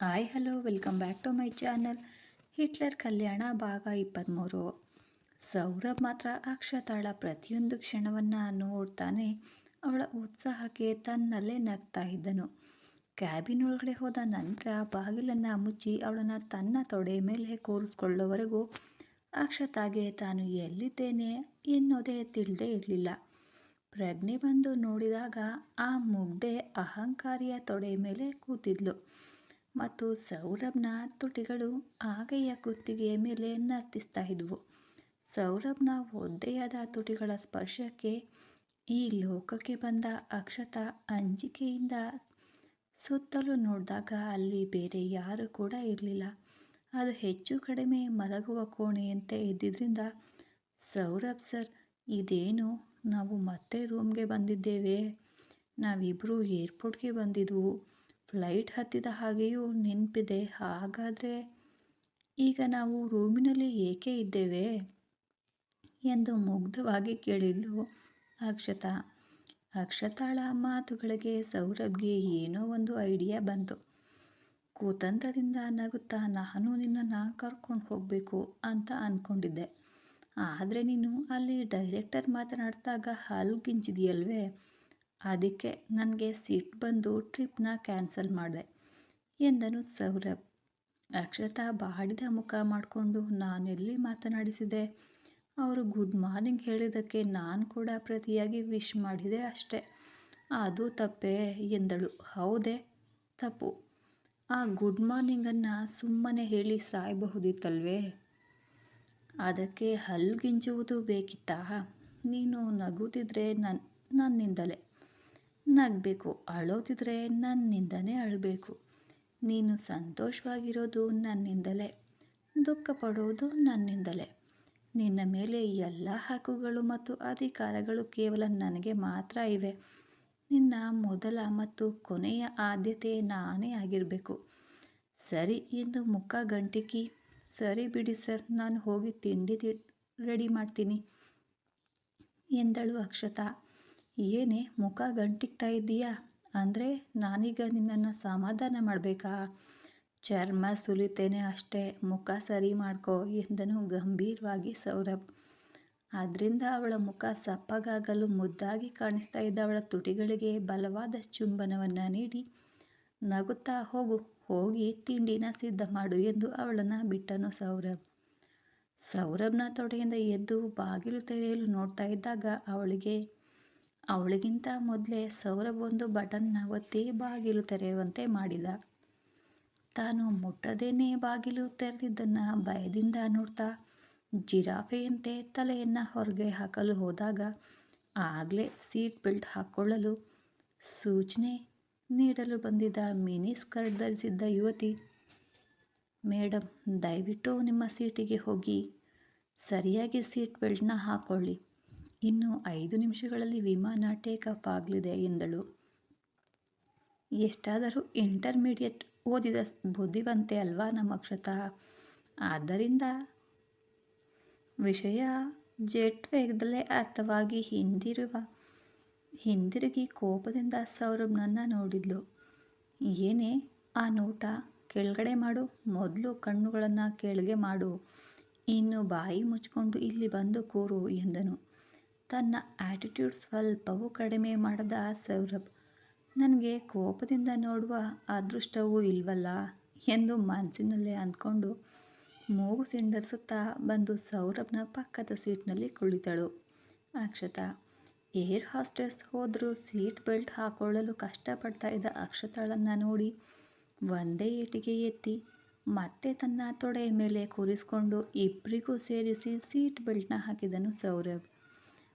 Hi hello welcome back to my channel Hitler Kalyana ಭಾಗ ಇಪ್ಪತ್ತ್ಮೂರು ಸೌರಭ್ ಮಾತ್ರ ಅಕ್ಷತಾಳ ಪ್ರತಿಯೊಂದು ಕ್ಷಣವನ್ನು ನೋಡ್ತಾನೆ ಅವಳ ಉತ್ಸಾಹಕ್ಕೆ ತನ್ನಲ್ಲೇ ನಗ್ತಾ ಇದ್ದನು. ಕ್ಯಾಬಿನ್ ಒಳಗಡೆ ಹೋದ ನಂತರ ಬಾಗಿಲನ್ನು ಮುಚ್ಚಿ ಅವಳನ್ನು ತನ್ನ ತೊಡೆ ಮೇಲೆ ಕೂರಿಸ್ಕೊಳ್ಳೋವರೆಗೂ ಅಕ್ಷತಾಗೆ ತಾನು ಎಲ್ಲಿದ್ದೇನೆ ಎನ್ನೋದೇ ತಿಳಿದೇ ಇರಲಿಲ್ಲ. ಪ್ರಜ್ಞೆ ಬಂದು ನೋಡಿದಾಗ ಆ ಮುಗ್ದೆ ಅಹಂಕಾರಿಯ ತೊಡೆ ಮೇಲೆ ಕೂತಿದ್ಲು. ಮತ್ತು ಸೌರಭ್ನ ತುಟಿಗಳು ಆಗೆಯ ಕುತ್ತಿಗೆಯ ಮೇಲೆ ನರ್ತಿಸ್ತಾ ಇದ್ವು. ಸೌರಭ್ನ ಒದ್ದೆಯಾದ ತುಟಿಗಳ ಸ್ಪರ್ಶಕ್ಕೆ ಈ ಲೋಕಕ್ಕೆ ಬಂದ ಅಕ್ಷತ ಅಂಜಿಕೆಯಿಂದ ಸುತ್ತಲೂ ನೋಡಿದಾಗ ಅಲ್ಲಿ ಬೇರೆ ಯಾರು ಕೂಡ ಇರಲಿಲ್ಲ. ಅದು ಹೆಚ್ಚು ಕಡಿಮೆ ಮಲಗುವ ಕೋಣೆಯಂತೆ ಇದ್ದಿದ್ದರಿಂದ ಸೌರಭ್ ಸರ್, ಇದೇನು? ನಾವು ಮತ್ತೆ ರೂಮ್ಗೆ ಬಂದಿದ್ದೇವೆ. ನಾವಿಬ್ಬರೂ ಏರ್ಪೋರ್ಟ್ಗೆ ಬಂದಿದ್ವು. ಫ್ಲೈಟ್ ಹತ್ತಿದ ಹಾಗೆಯೂ ನೆನಪಿದೆ. ಹಾಗಾದರೆ ಈಗ ನಾವು ರೂಮಿನಲ್ಲಿ ಏಕೆ ಇದ್ದೇವೆ? ಎಂದು ಮುಗ್ಧವಾಗಿ ಕೇಳಿದ್ಲು ಅಕ್ಷತಾ. ಅಕ್ಷತಾಳ ಮಾತುಗಳಿಗೆ ಸೌರಭ್ಗೆ ಏನೋ ಒಂದು ಐಡಿಯಾ ಬಂತು. ಕೂತಂತ್ರದಿಂದ ನಗುತ್ತಾ, ನಾನು ನಿನ್ನನ್ನು ಕರ್ಕೊಂಡು ಹೋಗಬೇಕು ಅಂತ ಅಂದ್ಕೊಂಡಿದ್ದೆ ಆದರೆ ನೀನು ಅಲ್ಲಿ ಡೈರೆಕ್ಟರ್ ಮಾತನಾಡಿದಾಗ ಹಲ್ಗಿಂಚಿದೆಯಲ್ವೇ ಅದಕ್ಕೆ ನನಗೆ ಸೀಟ್ ಬಂದು ಟ್ರಿಪ್ನ ಕ್ಯಾನ್ಸಲ್ ಮಾಡಿದೆ ಎಂದನು ಸೌರಭ್. ಅಕ್ಷತಾ ಬಾಡಿದ ಮುಖ ಮಾಡಿಕೊಂಡು ನಾನೆಲ್ಲಿ ಮಾತನಾಡಿಸಿದೆ? ಅವರು ಗುಡ್ ಮಾರ್ನಿಂಗ್ ಹೇಳಿದ್ದಕ್ಕೆ ನಾನು ಕೂಡ ಪ್ರತಿಯಾಗಿ ವಿಶ್ ಮಾಡಿದೆ ಅಷ್ಟೆ. ಅದು ತಪ್ಪೇ ಎಂದಳು. ಹೌದೇ, ತಪ್ಪು. ಆ ಗುಡ್ ಮಾರ್ನಿಂಗನ್ನು ಸುಮ್ಮನೆ ಹೇಳಿ ಸಾಯಬಹುದಿತ್ತಲ್ವೇ? ಅದಕ್ಕೆ ಹಲ್ಗಿಂಚುವುದು ಬೇಕಿತ್ತಾ? ನೀನು ನಗುತ್ತಿದ್ರೆ ನನ್ನ ನನ್ನಿಂದಲೇ. ನಗಬೇಕು, ಅಳೋದಿದ್ರೆ ನನ್ನಿಂದನೇ ಅಳಬೇಕು. ನೀನು ಸಂತೋಷವಾಗಿರೋದು ನನ್ನಿಂದಲೇ ದುಃಖ ಪಡೋದು ನನ್ನಿಂದಲೇ. ನಿನ್ನ ಮೇಲೆ ಎಲ್ಲ ಹಕ್ಕುಗಳು ಮತ್ತು ಅಧಿಕಾರಗಳು ಕೇವಲ ನನಗೆ ಮಾತ್ರ ಇವೆ. ನಿನ್ನ ಮೊದಲ ಮತ್ತು ಕೊನೆಯ ಆದ್ಯತೆ ನಾನೇ ಆಗಿರಬೇಕು. ಸರಿ ಎಂದು ಮುಖ ಗಂಟಿಕಿ, ಸರಿ ಬಿಡಿ ಸರ್, ನಾನು ಹೋಗಿ ತಿಂಡಿ ರೆಡಿ ಮಾಡ್ತೀನಿ ಎಂದಳು ಅಕ್ಷತಾ. ಏನೇ ಮುಖ ಗಂಟಿಕ್ತಾ ಇದ್ದೀಯಾ? ಅಂದರೆ ನಾನೀಗ ನಿನ್ನನ್ನು ಸಮಾಧಾನ ಮಾಡಬೇಕಾ? ಚರ್ಮ ಸುಲಿತೇನೆ ಅಷ್ಟೇ, ಮುಖ ಸರಿ ಮಾಡ್ಕೋ ಎಂದನು ಗಂಭೀರವಾಗಿ ಸೌರಭ್. ಅದರಿಂದ ಅವಳ ಮುಖ ಸಪ್ಪಗಾಗಲು ಮುದ್ದಾಗಿ ಕಾಣಿಸ್ತಾ ಇದ್ದ ಅವಳ ತುಟಿಗಳಿಗೆ ಬಲವಾದ ಚುಂಬನವನ್ನು ನೀಡಿ, ನಗುತ್ತಾ ಹೋಗು, ಹೋಗಿ ತಿಂಡಿನ ಸಿದ್ಧ ಮಾಡು ಎಂದು ಅವಳನ್ನು ಬಿಟ್ಟನು ಸೌರಭ್. ಸೌರಭ್ನ ತೊಡೆಯಿಂದ ಎದ್ದು ಬಾಗಿಲು ತೆರೆಯಲು ನೋಡ್ತಾ ಇದ್ದಾಗ ಅವಳಿಗೆ ಅವಳಿಗಿಂತ ಮೊದಲೇ ಸೌರಭ್ ಒಂದು ಬಟನ್ನ ಒತ್ತಿ ಬಾಗಿಲು ತೆರೆಯುವಂತೆ ಮಾಡಿದ. ತಾನು ಮುಟ್ಟದೇನೆ ಬಾಗಿಲು ತೆರೆದಿದ್ದನ್ನು ಭಯದಿಂದ ನೋಡ್ತಾ ಜಿರಾಫೆಯಂತೆ ತಲೆಯನ್ನು ಹೊರಗೆ ಹಾಕಲು ಹೋದಾಗ ಆಗಲೇ ಸೀಟ್ ಬೆಲ್ಟ್ ಹಾಕ್ಕೊಳ್ಳಲು ಸೂಚನೆ ನೀಡಲು ಬಂದಿದ್ದ ಮಿನಿ ಸ್ಕರ್ಟ್ ಧರಿಸಿದ್ದ ಯುವತಿ ಮೇಡಮ್ ದಯವಿಟ್ಟು ನಿಮ್ಮ ಸೀಟಿಗೆ ಹೋಗಿ ಸರಿಯಾಗಿ ಸೀಟ್ ಬೆಲ್ಟ್ನ ಹಾಕ್ಕೊಳ್ಳಿ ಇನ್ನು ಐದು ನಿಮಿಷಗಳಲ್ಲಿ ವಿಮಾನ ಟೇಕ್ ಆಫ್ ಆಗಲಿದೆ ಎಂದಳು. ಎಷ್ಟಾದರೂ ಇಂಟರ್ಮೀಡಿಯೇಟ್ ಓದಿದ ಬುದ್ಧಿವಂತೆ ಅಲ್ವಾ ನಮ್ಮ ಅಕ್ಷತಾ? ಆದ್ದರಿಂದ ವಿಷಯ ಜೆಟ್ ವೇಗದಲ್ಲೇ ಅರ್ಥವಾಗಿ ಹಿಂದಿರುವ, ಹಿಂದಿರುಗಿ ಕೋಪದಿಂದ ಸೌರಭ್ನನ್ನು ನೋಡಿದ್ಲು. ಏನೇ ಆ ನೋಟ? ಕೆಳಗಡೆ ಮಾಡು, ಮೊದಲು ಕಣ್ಣುಗಳನ್ನು ಕೆಳಗೆ ಮಾಡು. ಇನ್ನು ಬಾಯಿ ಮುಚ್ಕೊಂಡು ಇಲ್ಲಿ ಬಂದು ಕೂರು ಎಂದನು. ತನ್ನ ಆ್ಯಟಿಟ್ಯೂಡ್ ಸ್ವಲ್ಪವೂ ಕಡಿಮೆ ಮಾಡದ ಸೌರಭ್, ನನಗೆ ಕೋಪದಿಂದ ನೋಡುವ ಅದೃಷ್ಟವೂ ಇಲ್ವಲ್ಲ? ಎಂದು ಮನಸ್ಸಿನಲ್ಲೇ ಅಂದ್ಕೊಂಡು ಮೂಗು ಸಿಂಡರಿಸುತ್ತಾ ಬಂದು ಸೌರಭ್ನ ಪಕ್ಕದ ಸೀಟ್ನಲ್ಲಿ ಕುಳಿತಳು. ಅಕ್ಷತಾ, ಏರ್ ಹಾಸ್ಟೆಸ್ ಹೋದರೂ ಸೀಟ್ ಬೆಲ್ಟ್ ಹಾಕೊಳ್ಳಲು ಕಷ್ಟಪಡ್ತಾ ಇದ್ದ ಅಕ್ಷತಾಳನ್ನು ನೋಡಿ ಒಂದೇ ಏಟಿಗೆ ಎತ್ತಿ ಮತ್ತೆ ತನ್ನ ತೊಡೆಯ ಮೇಲೆ ಕೂರಿಸಿಕೊಂಡು ಇಬ್ಬರಿಗೂ ಸೇರಿಸಿ ಸೀಟ್ ಬೆಲ್ಟ್ನ ಹಾಕಿದನು ಸೌರಭ್.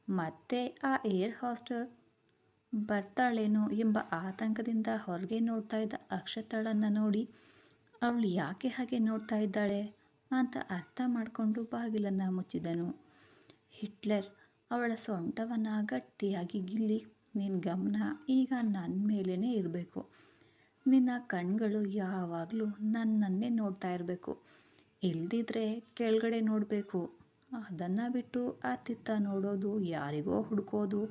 ಮತ್ತೆ ಆ ಏರ್ ಹಾಸ್ಟೆಲ್ ಬರ್ತಾಳೇನೋ ಎಂಬ ಆತಂಕದಿಂದ ಹೊರಗೆ ನೋಡ್ತಾ ಇದ್ದ ಅಕ್ಷತಾಳನ್ನು ನೋಡಿ, ಅವಳು ಯಾಕೆ ಹಾಗೆ ನೋಡ್ತಾ ಇದ್ದಾಳೆ? ಅಂತ ಅರ್ಥ ಮಾಡಿಕೊಂಡು ಬಾಗಿಲನ್ನು ಮುಚ್ಚಿದನು. ಹಿಟ್ಲರ್, ಅವಳ ಸೊಂಟವನ್ನು ಗಟ್ಟಿಯಾಗಿ ಗಿಲ್ಲಿ ನಿನ್ನ ಗಮನ ಈಗ ನನ್ನ ಮೇಲೇ ಇರಬೇಕು. ನಿನ್ನ ಕಣ್ಗಳು ಯಾವಾಗಲೂ ನನ್ನನ್ನೇ ನೋಡ್ತಾ ಇರಬೇಕು. ಇಲ್ದಿದ್ರೆ ಕೆಳಗಡೆ ನೋಡಬೇಕು. ಅದನ್ನು ಬಿಟ್ಟು ಅತ್ತಿತ್ತ ನೋಡೋದು, ಯಾರಿಗೋ ಹುಡುಕೋದು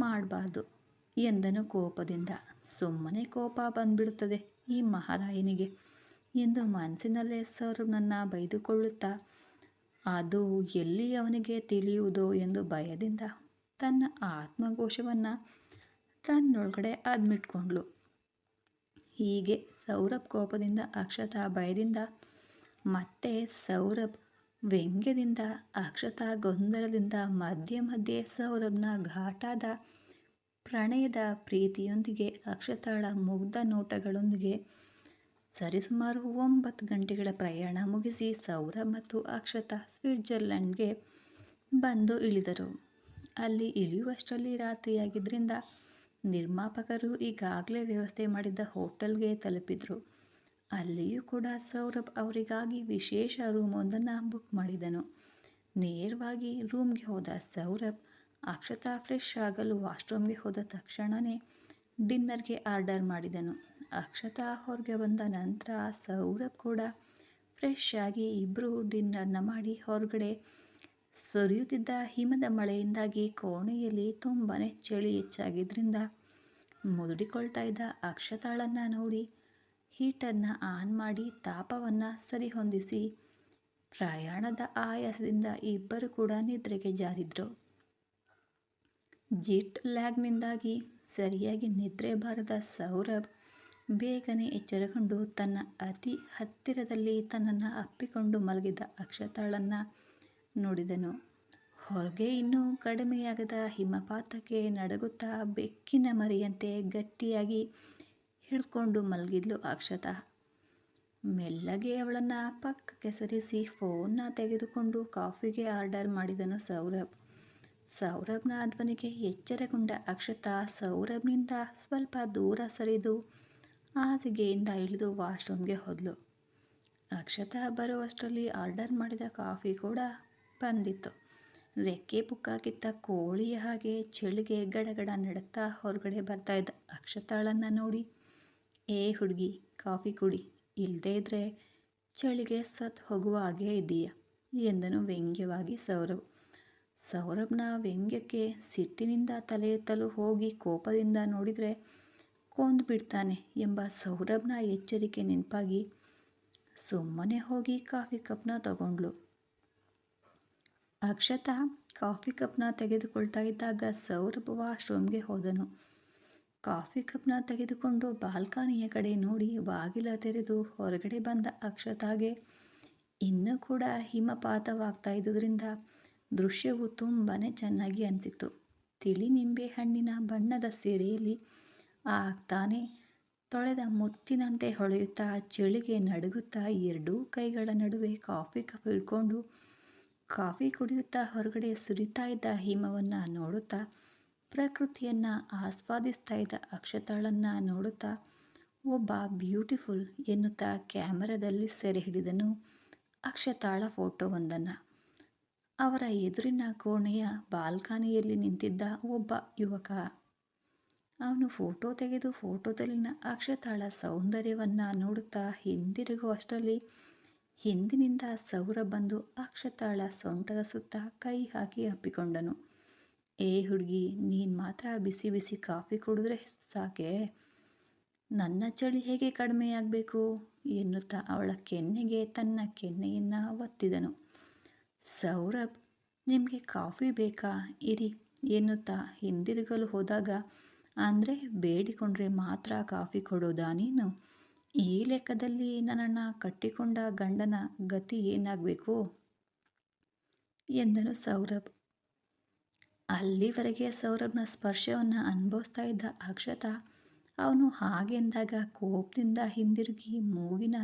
ಮಾಡಬಾರ್ದು. ಎಂದನು ಕೋಪದಿಂದ. ಸುಮ್ಮನೆ ಕೋಪ ಬಂದ್ಬಿಡುತ್ತದೆ ಈ ಮಹಾರಾಯನಿಗೆ ಎಂದು ಮನಸ್ಸಿನಲ್ಲೇ ಸೌರಭ್ನನ್ನು ಬೈದುಕೊಳ್ಳುತ್ತಾ, ಅದು ಎಲ್ಲಿ ಅವನಿಗೆ ತಿಳಿಯುವುದೋ? ಎಂದು ಭಯದಿಂದ ತನ್ನ ಆತ್ಮಘೋಷವನ್ನು ತನ್ನೊಳಗಡೆ ಅದ್ಮಿಟ್ಕೊಂಡ್ಳು. ಹೀಗೆ ಸೌರಭ್ ಕೋಪದಿಂದ ಅಕ್ಷತಾ ಭಯದಿಂದ ಮತ್ತೆ ಸೌರಭ್ ವ್ಯಂಗ್ಯದಿಂದ ಅಕ್ಷತಾ ಗೊಂದಲದಿಂದ, ಮಧ್ಯೆ ಮಧ್ಯೆ ಸೌರಭ್ನ ಘಾಟಾದ ಪ್ರಣಯದ ಪ್ರೀತಿಯೊಂದಿಗೆ, ಅಕ್ಷತಾಳ ಮುಗ್ಧ ನೋಟಗಳೊಂದಿಗೆ ಸರಿಸುಮಾರು ಒಂಬತ್ತು ಗಂಟೆಗಳ ಪ್ರಯಾಣ ಮುಗಿಸಿ ಸೌರಭ್ ಮತ್ತು ಅಕ್ಷತಾ ಸ್ವಿಟ್ಜರ್ಲೆಂಡ್ಗೆ ಬಂದು ಇಳಿದರು. ಅಲ್ಲಿ ಇಳಿಯುವಷ್ಟರಲ್ಲಿ ರಾತ್ರಿಯಾಗಿದ್ದರಿಂದ ನಿರ್ಮಾಪಕರು ಈಗಾಗಲೇ ವ್ಯವಸ್ಥೆ ಮಾಡಿದ್ದ ಹೋಟೆಲ್ಗೆ ತಲುಪಿದರು. ಅಲ್ಲಿಯೂ ಕೂಡ ಸೌರಭ್ ಅವರಿಗಾಗಿ ವಿಶೇಷ ರೂಮೊಂದನ್ನು ಬುಕ್ ಮಾಡಿದನು. ನೇರವಾಗಿ ರೂಮ್ಗೆ ಹೋದ ಸೌರಭ್ ಅಕ್ಷತಾ ಫ್ರೆಶ್ ಆಗಲು ವಾಶ್ರೂಮ್ಗೆ ಹೋದ ತಕ್ಷಣವೇ ಡಿನ್ನರ್ಗೆ ಆರ್ಡರ್ ಮಾಡಿದನು. ಅಕ್ಷತಾ ಹೊರಗೆ ಬಂದ ನಂತರ ಸೌರಭ್ ಕೂಡ ಫ್ರೆಶ್ ಆಗಿ ಇಬ್ಬರು ಡಿನ್ನರ್ನ ಮಾಡಿ ಹೊರಗಡೆ ಸುರಿಯುತ್ತಿದ್ದ ಹಿಮದ ಮಳೆಯಿಂದಾಗಿ ಕೋಣೆಯಲ್ಲಿ ತುಂಬಾ ಚಳಿ ಹೆಚ್ಚಾಗಿದ್ದರಿಂದ ಮುದುಡಿಕೊಳ್ತಾ ಇದ್ದ ಅಕ್ಷತಾಳನ್ನು ನೋಡಿ ಹೀಟನ್ನು ಆನ್ ಮಾಡಿ ತಾಪವನ್ನು ಸರಿಹೊಂದಿಸಿ. ಪ್ರಯಾಣದ ಆಯಾಸದಿಂದ ಇಬ್ಬರು ಕೂಡ ನಿದ್ರೆಗೆ ಜಾರಿದ್ರು. ಜಿಟ್ ಲ್ಯಾಗ್ನಿಂದಾಗಿ ಸರಿಯಾಗಿ ನಿದ್ರೆ ಬಾರದ ಸೌರಭ್ ಬೇಗನೆ ಎಚ್ಚರಗೊಂಡು ತನ್ನ ಅತಿ ಹತ್ತಿರದಲ್ಲಿ ತನ್ನನ್ನು ಅಪ್ಪಿಕೊಂಡು ಮಲಗಿದ ಅಕ್ಷತಾಳನ್ನು ನೋಡಿದನು. ಹೊರಗೆ ಇನ್ನೂ ಕಡಿಮೆಯಾಗದ ಹಿಮಪಾತಕ್ಕೆ ನಡುಗುತ್ತಾ ಬೆಕ್ಕಿನ ಮರಿಯಂತೆ ಗಟ್ಟಿಯಾಗಿ ಹಿಡ್ಕೊಂಡು ಮಲಗಿದ್ಲು ಅಕ್ಷತಾ. ಮೆಲ್ಲಗೆ ಅವಳನ್ನು ಪಕ್ಕಕ್ಕೆ ಸರಿಸಿ ಫೋನ್ನ ತೆಗೆದುಕೊಂಡು ಕಾಫಿಗೆ ಆರ್ಡರ್ ಮಾಡಿದನು ಸೌರಭ್. ಸೌರಭ್ನ ಧ್ವನಿಗೆ ಎಚ್ಚರಗೊಂಡ ಅಕ್ಷತಾ ಸೌರಭ್ನಿಂದ ಸ್ವಲ್ಪ ದೂರ ಸರಿದು ಹಾಸಿಗೆಯಿಂದ ಇಳಿದು ವಾಶ್ರೂಮ್ಗೆ ಹೋದ್ಲು. ಅಕ್ಷತಾ ಬರುವಷ್ಟರಲ್ಲಿ ಆರ್ಡರ್ ಮಾಡಿದ ಕಾಫಿ ಕೂಡ ಬಂದಿತ್ತು. ರೆಕ್ಕೆ ಪುಕ್ಕಾಕಿತ್ತ ಕೋಳಿಯ ಹಾಗೆ ಚಳಿಗೆ ಗಡಗಡ ನಡುತ್ತಾ ಹೊರಗಡೆ ಬರ್ತಾ ಇದ್ದ ಅಕ್ಷತಾಳನ್ನು ನೋಡಿ ಏ ಹುಡುಗಿ, ಕಾಫಿ ಕುಡಿ ಇಲ್ಲದೇ ಇದ್ದರೆ ಚಳಿಗೆ ಸತ್ ಹೋಗುವ ಹಾಗೆ ಇದೀಯ ಎಂದನು ವ್ಯಂಗ್ಯವಾಗಿ ಸೌರವ್ ಸೌರಭ್ನ ವ್ಯಂಗ್ಯಕ್ಕೆ ಸಿಟ್ಟಿನಿಂದ ತಲೆ ಎತ್ತಲು ಹೋಗಿ ಕೋಪದಿಂದ ನೋಡಿದರೆ ಕೊಂದು ಬಿಡ್ತಾನೆ ಎಂಬ ಸೌರಭ್ನ ಎಚ್ಚರಿಕೆ ನೆನಪಾಗಿ ಸುಮ್ಮನೆ ಹೋಗಿ ಕಾಫಿ ಕಪ್ನ ತಗೊಂಡ್ಳು ಅಕ್ಷತಾ ಕಾಫಿ ಕಪ್ನ ತೆಗೆದುಕೊಳ್ತಾ ಇದ್ದಾಗ ಸೌರಭ್ ವಾಶ್ರೂಮ್ಗೆ ಹೋದನು. ಕಾಫಿ ಕಪ್ನ ತೆಗೆದುಕೊಂಡು ಬಾಲ್ಕನಿಯ ಕಡೆ ನೋಡಿ ಬಾಗಿಲ ತೆರೆದು ಹೊರಗಡೆ ಬಂದ ಅಕ್ಷತಾಗೆ, ಇನ್ನೂ ಕೂಡ ಹಿಮಪಾತವಾಗ್ತಾ ಇದ್ದುದರಿಂದ ದೃಶ್ಯವು ತುಂಬಾ ಚೆನ್ನಾಗಿ ಅನಿಸಿತು ತಿಳಿ ನಿಂಬೆ ಹಣ್ಣಿನ ಬಣ್ಣದ ಸೀರೆಯಲ್ಲಿ ಆಗ್ತಾನೆ ತೊಳೆದ ಮುತ್ತಿನಂತೆ ಹೊಳೆಯುತ್ತಾ ಚಳಿಗೆ ನಡುಗುತ್ತಾ ಎರಡೂ ಕೈಗಳ ನಡುವೆ ಕಾಫಿ ಕಪ್ ಹಿಡ್ಕೊಂಡು ಕಾಫಿ ಕುಡಿಯುತ್ತಾ ಹೊರಗಡೆ ಸುರಿತಾ ಇದ್ದ ಹಿಮವನ್ನು ನೋಡುತ್ತಾ ಪ್ರಕೃತಿಯನ್ನು ಆಸ್ವಾದಿಸ್ತಾ ಇದ್ದ ಅಕ್ಷತಾಳನ್ನು ನೋಡುತ್ತಾ ಒಬ್ಬ ಬ್ಯೂಟಿಫುಲ್ ಎನ್ನುತ್ತಾ ಕ್ಯಾಮರಾದಲ್ಲಿ ಸೆರೆ ಹಿಡಿದನು ಅಕ್ಷತಾಳ ಫೋಟೋವೊಂದನ್ನು. ಅವರ ಎದುರಿನ ಕೋಣೆಯ ಬಾಲ್ಕನಿಯಲ್ಲಿ ನಿಂತಿದ್ದ ಒಬ್ಬ ಯುವಕ. ಅವನು ಫೋಟೋ ತೆಗೆದು ಫೋಟೋದಲ್ಲಿನ ಅಕ್ಷತಾಳ ಸೌಂದರ್ಯವನ್ನು ನೋಡುತ್ತಾ ಹಿಂದಿರುಗುವಷ್ಟರಲ್ಲಿ ಹಿಂದಿನಿಂದ ಸೌರ ಬಂದು ಅಕ್ಷತಾಳ ಸೊಂಟದ ಸುತ್ತ ಕೈ ಹಾಕಿ ಅಪ್ಪಿಕೊಂಡನು. ಏ ಹುಡುಗಿ, ನೀನು ಮಾತ್ರ ಬಿಸಿ ಬಿಸಿ ಕಾಫಿ ಕುಡಿದ್ರೆ ಸಾಕೆ? ನನ್ನ ಚಳಿ ಹೇಗೆ ಕಡಿಮೆಯಾಗಬೇಕು? ಎನ್ನುತ್ತಾ ಅವಳ ಕೆನ್ನೆಗೆ ತನ್ನ ಕೆನ್ನೆಯನ್ನು ಒತ್ತಿದನು. ಸೌರಭ್, ನಿಮಗೆ ಕಾಫಿ ಬೇಕಾ? ಇರಿ ಎನ್ನುತ್ತಾ ಹಿಂದಿರುಗಲು ಹೋದಾಗ ಅಂದರೆ ಬೇಡಿಕೊಂಡ್ರೆ ಮಾತ್ರ ಕಾಫಿ ಕೊಡೋದಾ ನೀನು? ಈ ಲೆಕ್ಕದಲ್ಲಿ ನನ್ನನ್ನು ಕಟ್ಟಿಕೊಂಡ ಗಂಡನ ಗತಿ ಏನಾಗಬೇಕು? ಎಂದನು ಸೌರಭ್. ಅಲ್ಲಿವರೆಗೆ ಸೌರಭ್ನ ಸ್ಪರ್ಶವನ್ನು ಅನುಭವಿಸ್ತಾ ಇದ್ದ ಅಕ್ಷತ, ಅವನು ಹಾಗೆಂದಾಗ ಕೋಪದಿಂದ ಹಿಂದಿರುಗಿ ಮೂಗಿನ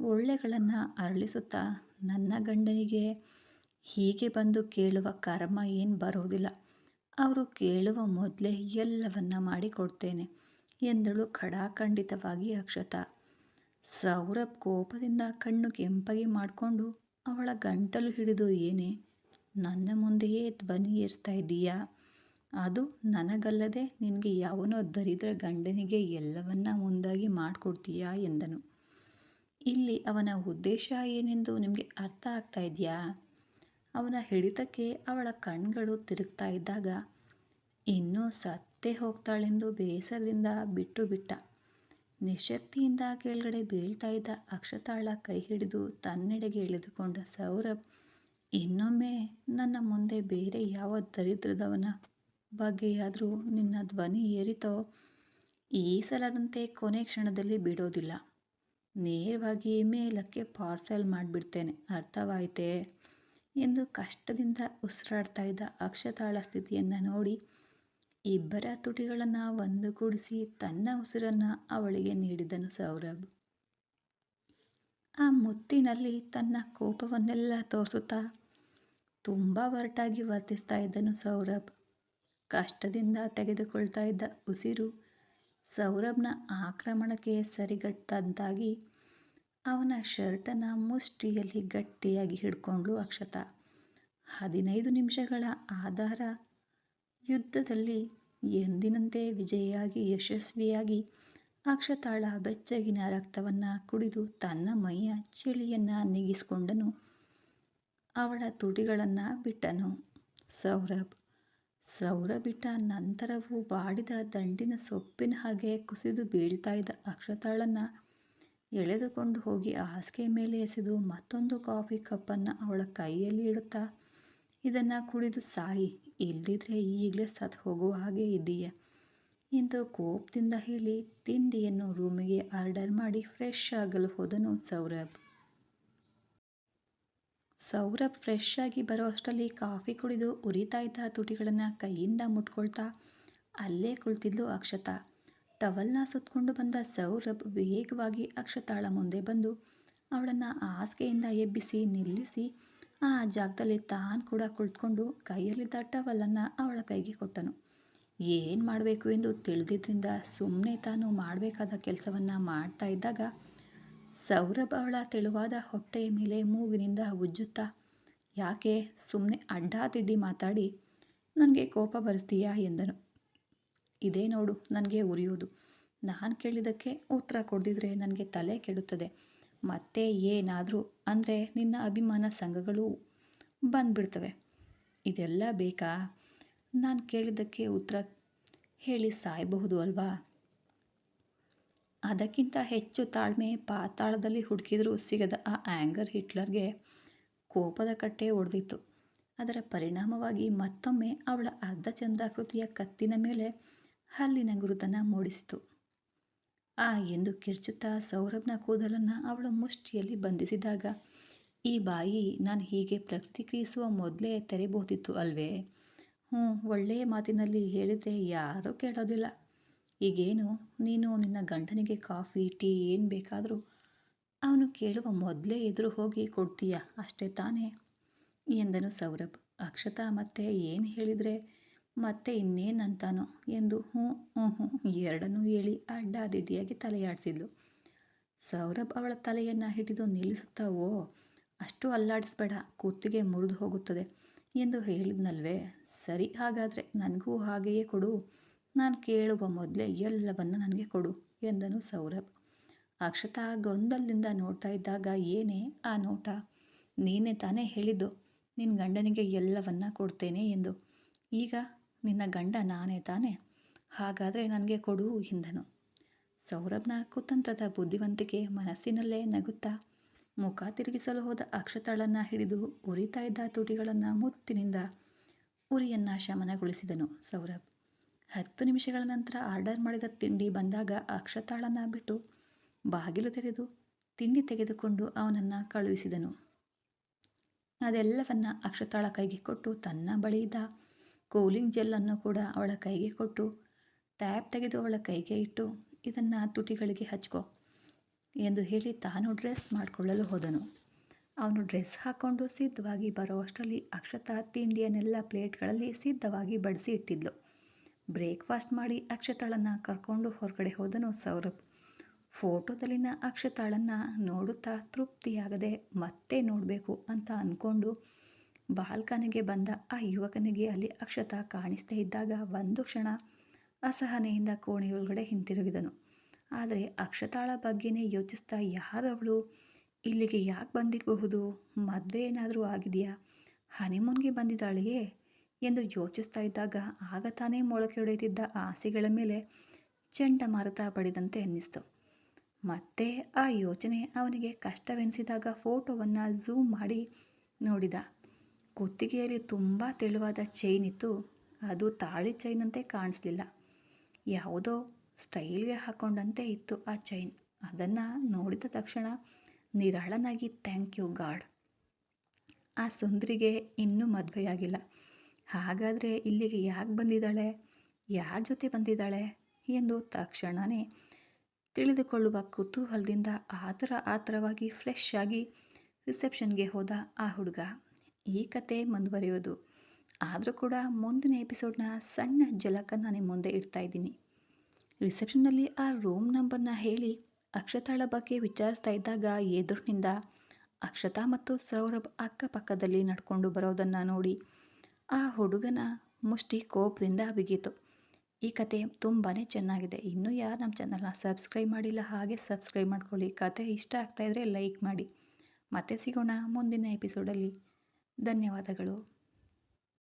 ಒಳ್ಳೆಗಳನ್ನು ಅರಳಿಸುತ್ತಾ, ನನ್ನ ಗಂಡನಿಗೆ ಹೀಗೆ ಬಂದು ಕೇಳುವ ಕರ್ಮ ಏನು ಬರೋದಿಲ್ಲ. ಅವರು ಕೇಳುವ ಮೊದಲೇ ಎಲ್ಲವನ್ನ ಮಾಡಿಕೊಡ್ತೇನೆ, ಎಂದಳು ಖಡಾಖಂಡಿತವಾಗಿ ಅಕ್ಷತ. ಸೌರಭ್ ಕೋಪದಿಂದ ಕಣ್ಣು ಕೆಂಪಗೆ ಮಾಡಿಕೊಂಡು, ಅವಳ ಗಂಟಲು ಹಿಡಿದು ಏನೇ? ನನ್ನ ಮುಂದೆಯೇ ಧ್ವನಿ ಏರಿಸ್ತಾ ಇದ್ದೀಯಾ ಅದು ನನಗಲ್ಲದೆ ನಿನಗೆ ಯಾವನೋ ದರಿದ್ರ ಗಂಡನಿಗೆ ಎಲ್ಲವನ್ನ ಮುಂದಾಗಿ ಮಾಡಿಕೊಡ್ತೀಯಾ ಎಂದನು. ಇಲ್ಲಿ ಅವನ ಉದ್ದೇಶ ಏನೆಂದು ನಿಮಗೆ ಅರ್ಥ ಆಗ್ತಾ ಇದೆಯಾ? ಅವನ ಹಿಡಿತಕ್ಕೆ ಅವಳ ಕಣ್ಗಳು ತಿರುಗ್ತಾ ಇದ್ದಾಗ, ಇನ್ನೂ ಸತ್ತ ಹೋಗ್ತಾಳೆಂದು ಬೇಸರದಿಂದ ಬಿಟ್ಟು ಬಿಟ್ಟ. ನಿಶಕ್ತಿಯಿಂದ ಕೆಳಗಡೆ ಬೀಳ್ತಾ ಇದ್ದ ಅಕ್ಷತಾಳ ಕೈ ಹಿಡಿದು ತನ್ನೆಡೆಗೆ ಎಳೆದುಕೊಂಡ ಸೌರಭ್ ಇನ್ನೊಮ್ಮೆ ನನ್ನ ಮುಂದೆ ಬೇರೆ ಯಾವ ದರಿದ್ರದವನ ಬಗ್ಗೆಯಾದರೂ ನಿನ್ನ ಧ್ವನಿ ಏರಿತೋ, ಈ ಸಲದಂತೆ ಕೊನೆ ಕ್ಷಣದಲ್ಲಿ ಬಿಡೋದಿಲ್ಲ. ನೇರವಾಗಿ ಮೇಲಕ್ಕೆ ಪಾರ್ಸೆಲ್ ಮಾಡಿಬಿಡ್ತೇನೆ, ಅರ್ಥವಾಯಿತೇ? ಎಂದು ಕಷ್ಟದಿಂದ ಉಸಿರಾಡ್ತಾ ಇದ್ದ ಅಕ್ಷತಾಳ ಸ್ಥಿತಿಯನ್ನು ನೋಡಿ ಇಬ್ಬರ ತುಟಿಗಳನ್ನು ಒಂದು ಕೂಡಿಸಿ ತನ್ನ ಉಸಿರನ್ನು ಅವಳಿಗೆ ನೀಡಿದನು ಸೌರಭ್. ಆ ಮುತ್ತಿನಲ್ಲಿ ತನ್ನ ಕೋಪವನ್ನೆಲ್ಲ ತೋರಿಸುತ್ತಾ ತುಂಬ ಒರಟಾಗಿ ವರ್ತಿಸ್ತಾ ಇದ್ದನು ಸೌರಭ್. ಕಷ್ಟದಿಂದ ತೆಗೆದುಕೊಳ್ತಾ ಇದ್ದ ಉಸಿರು ಸೌರಭ್ನ ಆಕ್ರಮಣಕ್ಕೆ ಸರಿಗಟ್ಟಂತಾಗಿ ಅವನ ಶರ್ಟನ್ನು ಮುಷ್ಟಿಯಲ್ಲಿ ಗಟ್ಟಿಯಾಗಿ ಹಿಡ್ಕೊಂಡ್ಳು ಅಕ್ಷತಾ. ಹದಿನೈದು ನಿಮಿಷಗಳ ಆಧಾರ ಯುದ್ಧದಲ್ಲಿ ಎಂದಿನಂತೆ ವಿಜಯಿಯಾಗಿ, ಯಶಸ್ವಿಯಾಗಿ ಅಕ್ಷತಾಳ ಬೆಚ್ಚಗಿನ ರಕ್ತವನ್ನು ಕುಡಿದು ತನ್ನ ಮೈಯ ಚಳಿಯನ್ನು ನೀಗಿಸಿಕೊಂಡನು. ಅವಳ ತುಟಿಗಳನ್ನು ಬಿಟ್ಟನು. ಸೌರಭ್ ಸೌರ ಬಿಟ್ಟ ನಂತರವೂ ಬಾಡಿದ ದಂಡಿನ ಸೊಪ್ಪಿನ ಹಾಗೆ ಕುಸಿದು ಬೀಳ್ತಾ ಇದ್ದ ಅಕ್ಷತಾಳನ್ನು ಎಳೆದುಕೊಂಡು ಹೋಗಿ ಹಾಸಿಗೆ ಮೇಲೆ ಎಸೆದು ಮತ್ತೊಂದು ಕಾಫಿ ಕಪ್ಪನ್ನು ಅವಳ ಕೈಯಲ್ಲಿ ಇಡುತ್ತಾ, ಇದನ್ನು ಕುಡಿದು ಸಾಯಿ ಇಲ್ಲದಿದ್ರೆ ಈಗಲೇ ಸತ್ತು ಹೋಗುವ ಹಾಗೆ ಇದೆಯಾ ಎಂದು ಕೋಪದಿಂದ ಹೇಳಿ ತಿಂಡಿಯನ್ನು ರೂಮಿಗೆ ಆರ್ಡರ್ ಮಾಡಿ ಫ್ರೆಶ್ ಆಗಲು ಹೋದನು ಸೌರಭ್. ಸೌರಭ್ ಫ್ರೆಶ್ ಆಗಿ ಬರೋ ಅಷ್ಟರಲ್ಲಿ ಕಾಫಿ ಕುಡಿದು ಉರಿತಾ ಇದ್ದ ತುಟಿಗಳನ್ನು ಕೈಯಿಂದ ಮುಟ್ಕೊಳ್ತಾ ಅಲ್ಲೇ ಕುಳಿತಿದ್ಲು ಅಕ್ಷತಾ. ಟವಲ್ನ ಸುತ್ತಕೊಂಡು ಬಂದ ಸೌರಭ್ ವೇಗವಾಗಿ ಅಕ್ಷತಾಳ ಮುಂದೆ ಬಂದು ಅವಳನ್ನು ಹಾಸಿಗೆಯಿಂದ ಎಬ್ಬಿಸಿ ನಿಲ್ಲಿಸಿ ಆ ಜಾಗದಲ್ಲಿ ತಾನು ಕೂಡ ಕುಳಿತುಕೊಂಡು ಕೈಯಲ್ಲಿದ್ದ ಟವಲನ್ನು ಅವಳ ಕೈಗೆ ಕೊಟ್ಟನು. ಏನು ಮಾಡಬೇಕು ಎಂದು ತಿಳಿದಿದ್ದರಿಂದ ಸುಮ್ಮನೆ ತಾನು ಮಾಡಬೇಕಾದ ಕೆಲಸವನ್ನು ಮಾಡ್ತಾ ಇದ್ದಾಗ ಸೌರಭ್ ಅವಳ ತೆಳುವಾದ ಹೊಟ್ಟೆಯ ಮೇಲೆ ಮೂಗಿನಿಂದ ಉಜ್ಜುತ್ತಾ, ಯಾಕೆ? ಸುಮ್ಮನೆ ಅಡ್ಡಾದಿಡ್ಡಿ ಮಾತಾಡಿ. ನನಗೆ ಕೋಪ ಬರಿಸ್ತೀಯಾ ಎಂದನು. ಇದೇ ನೋಡು, ನನಗೆ ಉರಿಯೋದು. ನಾನು ಕೇಳಿದ್ದಕ್ಕೆ ಉತ್ತರ ಕೊಡದಿದ್ರೆ ನನಗೆ ತಲೆ ಕೆಡುತ್ತದೆ. ಮತ್ತೆ ಏನಾದರೂ ಅಂದರೆ ನಿನ್ನ ಅಭಿಮಾನ ಸಂಘಗಳು ಬಂದ್ಬಿಡ್ತವೆ. ಇದೆಲ್ಲ ಬೇಕಾ? ನಾನು ಕೇಳಿದ್ದಕ್ಕೆ ಉತ್ತರ ಹೇಳಿ ಸಾಯಬಹುದು ಅಲ್ವಾ? ಅದಕ್ಕಿಂತ ಹೆಚ್ಚು ತಾಳ್ಮೆ ಪಾತಾಳದಲ್ಲಿ ಹುಡುಕಿದರೂ ಸಿಗದ ಆ ಆ್ಯಂಗರ್ ಹಿಟ್ಲರ್ಗೆ ಕೋಪದ ಕಟ್ಟೆ ಒಡೆದಿತ್ತು. ಅದರ ಪರಿಣಾಮವಾಗಿ ಮತ್ತೊಮ್ಮೆ ಅವಳ ಅರ್ಧ ಚಂದ್ರಾಕೃತಿಯ ಕತ್ತಿನ ಮೇಲೆ ಹಲ್ಲಿನ ಗುರುತನ್ನು ಮೂಡಿಸಿತು. ಆ ಎಂದು ಕಿರ್ಚುತ್ತಾ ಸೌರಭ್ನ ಕೂದಲನ್ನು ಅವಳ ಮುಷ್ಟಿಯಲ್ಲಿ ಬಂಧಿಸಿದಾಗ, ಈ ಬಾಯಿ ನಾನು ಹೀಗೆ ಪ್ರತಿಕ್ರಿಯಿಸುವ ಮೊದಲೇ ತೆರೆಬಹುದಿತ್ತು ಅಲ್ವೇ? ಹ್ಞೂ, ಒಳ್ಳೆಯ ಮಾತಿನಲ್ಲಿ ಹೇಳಿದರೆ ಯಾರೂ ಕೇಳೋದಿಲ್ಲ. ಈಗೇನು? ನೀನು ನಿನ್ನ ಗಂಡನಿಗೆ ಕಾಫಿ, ಟೀ ಏನು ಬೇಕಾದರೂ ಅವನು ಕೇಳುವ ಮೊದಲೇ ಎದುರು ಹೋಗಿ ಕೊಡ್ತೀಯ? ಅಷ್ಟೇ ತಾನೇ. ಎಂದನು ಸೌರಭ್. ಅಕ್ಷತಾ, ಮತ್ತೆ ಏನು ಹೇಳಿದರೆ? ಮತ್ತೆ ಇನ್ನೇನಂತಾನೋ ಎಂದು ಹ್ಞೂ ಹ್ಞೂ ಹ್ಞೂ ಎರಡನ್ನೂ ಹೇಳಿ ಅಡ್ಡಾದಿಡ್ಡಿಯಾಗಿ ತಲೆಯಾಡಿಸಿದ್ಲು. ಸೌರಭ್ ಅವಳ ತಲೆಯನ್ನು ಹಿಡಿದು ನಿಲ್ಲಿಸುತ್ತಾ ಅಷ್ಟು ಅಲ್ಲಾಡಿಸ್ಬೇಡ ಕುತ್ತಿಗೆ ಮುರಿದು ಹೋಗುತ್ತದೆ ಎಂದು ಹೇಳಿದ್ನಲ್ವೇ? ಸರಿ, ಹಾಗಾದರೆ ನನಗೂ ಹಾಗೆಯೇ ಕೊಡು. ನಾನು ಕೇಳುವ ಮೊದಲೇ ಎಲ್ಲವನ್ನು ನನಗೆ ಕೊಡು, ಎಂದನು ಸೌರಭ್. ಅಕ್ಷತಾ ಗೊಂದಲದಿಂದ ನೋಡ್ತಾ ಇದ್ದಾಗ, ಏನೇ ಆ ನೋಟ? ನೀನೇ ತಾನೇ ಹೇಳಿದ್ದು ನಿನ್ನ ಗಂಡನಿಗೆ ಎಲ್ಲವನ್ನ ಕೊಡ್ತೇನೆ ಎಂದು. ಈಗ ನಿನ್ನ ಗಂಡ ನಾನೇ ತಾನೆ? ಹಾಗಾದರೆ ನನಗೆ ಕೊಡು, ಎಂದನು. ಸೌರಭ್ನ ಕುತಂತ್ರದ ಬುದ್ಧಿವಂತಿಕೆ ಮನಸ್ಸಿನಲ್ಲೇ ನಗುತ್ತಾ, ಮುಖ ತಿರುಗಿಸಲು ಹೋದ ಅಕ್ಷತಾಳನ್ನು ಹಿಡಿದು ಉರಿತಾ ಇದ್ದ ತುಟಿಗಳನ್ನು ಮುತ್ತಿನಿಂದ ಉರಿಯನ್ನು ಶಮನಗೊಳಿಸಿದನು ಸೌರಭ್. ಹತ್ತು ನಿಮಿಷಗಳ ನಂತರ ಆರ್ಡರ್ ಮಾಡಿದ ತಿಂಡಿ ಬಂದಾಗ ಅಕ್ಷತಾಳನ್ನು ಬಿಟ್ಟು ಬಾಗಿಲು ತೆರೆದು ತಿಂಡಿ ತೆಗೆದುಕೊಂಡು ಅವನನ್ನು ಕಳುಹಿಸಿದನು. ಅದೆಲ್ಲವನ್ನು ಅಕ್ಷತಾಳ ಕೈಗೆ ಕೊಟ್ಟು ತನ್ನ ಬಳಿಯಿದ್ದ ಕೂಲಿಂಗ್ ಜೆಲ್ಲನ್ನು ಕೂಡ ಅವಳ ಕೈಗೆ ಕೊಟ್ಟು, ಟ್ಯಾಪ್ ತೆಗೆದು ಅವಳ ಕೈಗೆ ಇಟ್ಟು ಇದನ್ನು ತುಟಿಗಳಿಗೆ ಹಚ್ಕೋ ಎಂದು ಹೇಳಿ ತಾನು ಡ್ರೆಸ್ ಮಾಡಿಕೊಳ್ಳಲು ಹೋದನು. ಅವನು ಡ್ರೆಸ್ ಹಾಕ್ಕೊಂಡು ಸಿದ್ಧವಾಗಿ ಬರುವಷ್ಟರಲ್ಲಿ ಅಕ್ಷತಾ ತಿಂಡಿಯನ್ನೆಲ್ಲ ಪ್ಲೇಟ್ಗಳಲ್ಲಿ ಸಿದ್ಧವಾಗಿ ಬಡಿಸಿ ಇಟ್ಟಿದ್ಲು. ಬ್ರೇಕ್ಫಾಸ್ಟ್ ಮಾಡಿ ಅಕ್ಷತಾಳನ್ನು ಕರ್ಕೊಂಡು ಹೊರಗಡೆ ಹೋದನು ಸೌರಭ್. ಫೋಟೋದಲ್ಲಿನ ಅಕ್ಷತಾಳನ್ನು ನೋಡುತ್ತಾ ತೃಪ್ತಿಯಾಗದೆ ಮತ್ತೆ ನೋಡಬೇಕು ಅಂತ ಅಂದ್ಕೊಂಡು ಬಾಲ್ಕನಿಗೆ ಬಂದ ಆ ಯುವಕನಿಗೆ ಅಲ್ಲಿ ಅಕ್ಷತಾ ಕಾಣಿಸ್ತಾ ಇದ್ದಾಗ ಒಂದು ಕ್ಷಣ ಅಸಹನೆಯಿಂದ ಕೋಣೆಯೊಳಗಡೆ ಹಿಂತಿರುಗಿದನು. ಆದರೆ ಅಕ್ಷತಾಳ ಬಗ್ಗೆನೇ ಯೋಚಿಸ್ತಾ ಯಾರವಳು ಇಲ್ಲಿಗೆ ಯಾಕೆ ಬಂದಿರಬಹುದು? ಮದುವೆ ಏನಾದರೂ ಆಗಿದೆಯಾ? ಹನಿಮೂನ್ಗೆ ಬಂದಿದ್ದಾಳೆಯೇ? ಎಂದು ಯೋಚಿಸ್ತಾ ಇದ್ದಾಗ ಆಗ ತಾನೇ ಮೊಳಕೆ ಮೊಳಕೆಯೊಡೆಯುತ್ತಿದ್ದ ಆಸೆಗಳ ಮೇಲೆ ಚಂಡಮಾರುತ ಬಡಿದಂತೆ ಅನ್ನಿಸ್ತು. ಮತ್ತೆ ಆ ಯೋಚನೆ ಅವನಿಗೆ ಕಷ್ಟವೆನಿಸಿದಾಗ ಫೋಟೋವನ್ನು ಝೂಮ್ ಮಾಡಿ ನೋಡಿದ. ಕುತ್ತಿಗೆಯಲ್ಲಿ ತುಂಬ ತೆಳುವಾದ ಚೈನ್ ಇತ್ತು. ಅದು ತಾಳಿ ಚೈನಂತೆ ಕಾಣಿಸ್ಲಿಲ್ಲ. ಯಾವುದೋ ಸ್ಟೈಲ್ಗೆ ಹಾಕೊಂಡಂತೆ ಇತ್ತು ಆ ಚೈನ್. ಅದನ್ನು ನೋಡಿದ ತಕ್ಷಣ ನಿರಾಳನಾಗಿ ಥ್ಯಾಂಕ್ ಯು ಗಾಡ್. ಆ ಸುಂದರಿಗೆ ಇನ್ನೂ ಮದುವೆಯಾಗಿಲ್ಲ. ಹಾಗಾದರೆ ಇಲ್ಲಿಗೆ ಯಾಕೆ ಬಂದಿದ್ದಾಳೆ? ಯಾರ ಜೊತೆ ಬಂದಿದ್ದಾಳೆ? ಎಂದು ತಕ್ಷಣವೇ ತಿಳಿದುಕೊಳ್ಳುವ ಕುತೂಹಲದಿಂದ ಆತರ ಆತರವಾಗಿ ಫ್ರೆಶ್ ಆಗಿ ರಿಸೆಪ್ಷನ್ಗೆ ಹೋದ ಆ ಹುಡುಗ. ಈ ಕತೆ ಮುಂದುವರಿಯೋದು ಆದರೂ ಕೂಡ ಮುಂದಿನ ಎಪಿಸೋಡ್ನ ಸಣ್ಣ ಜಲಕ ನಾನು ಮುಂದೆ ಇಡ್ತಾ ಇದ್ದೀನಿ. ರಿಸೆಪ್ಷನ್ನಲ್ಲಿ ಆ ರೂಮ್ ನಂಬರ್ನ ಹೇಳಿ ಅಕ್ಷತಾಳ ಬಗ್ಗೆ ವಿಚಾರಿಸ್ತಾ ಇದ್ದಾಗ ಎದುರಿನಿಂದ ಅಕ್ಷತಾ ಮತ್ತು ಸೌರಭ್ ಅಕ್ಕಪಕ್ಕದಲ್ಲಿ ನಡ್ಕೊಂಡು ಬರೋದನ್ನು ನೋಡಿ ಆ ಹುಡುಗನ ಮುಷ್ಟಿ ಕೋಪದಿಂದ ಬಿಗಿತು. ಈ ಕತೆ ತುಂಬಾ ಚೆನ್ನಾಗಿದೆ. ಇನ್ನೂ ಯಾರು ನಮ್ಮ ಚಾನಲ್ನ ಸಬ್ಸ್ಕ್ರೈಬ್ ಮಾಡಿಲ್ಲ ಹಾಗೆ ಸಬ್ಸ್ಕ್ರೈಬ್ ಮಾಡ್ಕೊಳ್ಳಿ. ಕತೆ ಇಷ್ಟ ಆಗ್ತಾಯಿದ್ರೆ ಲೈಕ್ ಮಾಡಿ. ಮತ್ತೆ ಸಿಗೋಣ ಮುಂದಿನ ಎಪಿಸೋಡಲ್ಲಿ ಧನ್ಯವಾದಗಳು.